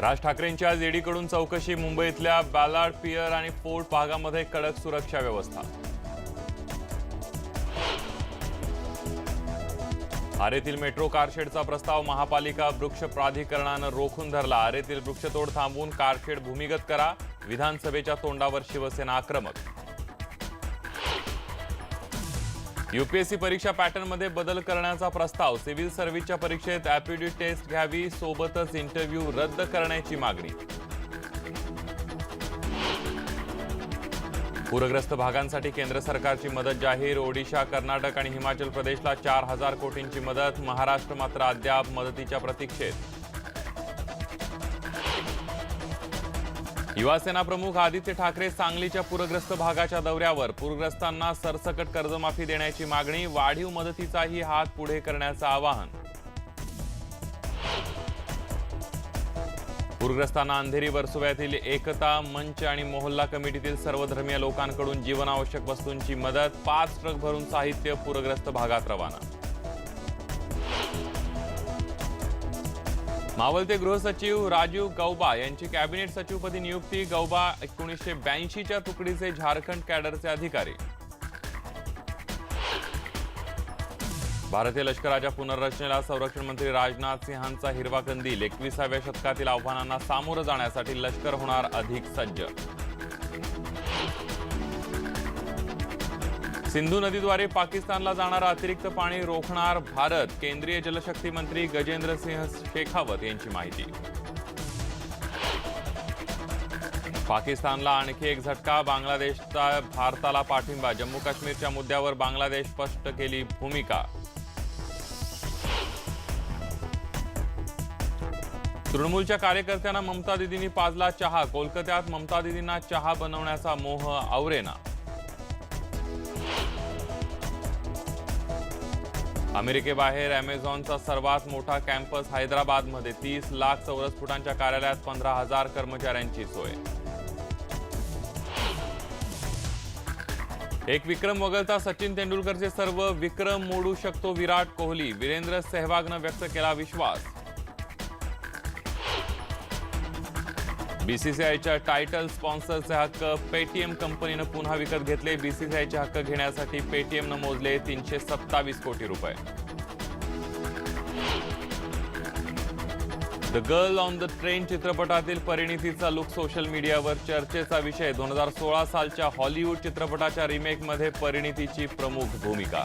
राज ठाकरेंची आज ईडीकडून चौकशी मुंबईतल्या बॅलार्ड पियर आणि फोर्ट भागामध्ये कडक सुरक्षा व्यवस्था. आरेतील मेट्रो कारशेडचा प्रस्ताव महापालिका वृक्ष प्राधिकरणानं रोखून धरला. आरेतील वृक्षतोड थांबवून कारशेड भूमिगत करा. विधानसभेच्या तोंडावर शिवसेना आक्रमक युपीएससी परीक्षा पॅटर्नमध्ये बदल करण्याचा प्रस्ताव. सिव्हिल सर्व्हिसच्या परीक्षेत ॲप्टिट्यूड टेस्ट घ्यावी सोबतच इंटरव्ह्यू रद्द करण्याची मागणी. पूरग्रस्त भागांसाठी केंद्र सरकारची मदत जाहीर ओडिशा कर्नाटक आणि हिमाचल प्रदेशला चार हजार कोटींची मदत महाराष्ट्र मात्र अद्याप मदतीच्या प्रतीक्षेत. युवासेना प्रमुख आदित्य ठाकरे सांगलीच्या पूरग्रस्त भागाच्या दौऱ्यावर पूरग्रस्तांना सरसकट कर्जमाफी देण्याची मागणी वाढीव मदतीचाही हात पुढे करण्याचं आवाहन. पूरग्रस्तांना अंधेरी वर्सोव्यातील एकता मंच आणि मोहल्ला कमिटीतील सर्वधर्मीय लोकांकडून जीवनावश्यक वस्तूंची मदत पाच ट्रक भरून साहित्य पूरग्रस्त भागात रवाना. मावळते गृहसचिव राजीव गौबा यांची कॅबिनेट सचिवपदी नियुक्ती. गौबा एकोणीसशे ब्याऐंशीच्या तुकडीचे झारखंड कॅडरचे अधिकारी. भारतीय लष्कराच्या पुनर्रचनेला संरक्षण मंत्री राजनाथ सिंहांचा हिरवा कंदील. एकविसाव्या शतकातील आव्हानांना सामोरं जाण्यासाठी लष्कर होणार अधिक सज्ज. सिंधू नदीद्वारे पाकिस्तानला जाणारं अतिरिक्त पाणी रोखणार भारत केंद्रीय जलशक्ती मंत्री गजेंद्र सिंह शेखावत यांची माहिती. पाकिस्तानला आणखी एक झटका बांगलादेशचा भारताला पाठिंबा जम्मू काश्मीरच्या मुद्द्यावर बांगलादेश स्पष्ट केली भूमिका. तृणमूलच्या कार्यकर्त्यांना ममता दिदींनी पाजला चहा कोलकात्यात ममता दिदींना चहा बनवण्याचा मोह आवरेना. अमेरिकेबाहेर अमेझॉनचा सर्वात मोठा कॅम्पस हैदराबादमध्ये तीस लाख चौरस फुटांच्या कार्यालयात पंधरा हजार कर्मचाऱ्यांची सोय. एक विक्रम वगळता सचिन तेंडुलकरचे सर्व विक्रम मोडू शकतो विराट कोहली. वीरेंद्र सेहवागनं व्यक्त केला विश्वास. बीसीसीआयच्या टायटल स्पॉन्सरचे हक्क पेटीएम कंपनीनं पुन्हा विकत घेतले. बीसीसीआयचे हक्क घेण्यासाठी पेटीएमनं मोजले तीनशे सत्तावीस कोटी रुपये. The girl on the train चित्रपटातील परिणितीचा लुक सोशल मीडियावर चर्चेचा विषय. दोन हजार सोळा सालच्या हॉलिवूड चित्रपटाच्या रिमेकमध्ये परिणितीची प्रमुख भूमिका.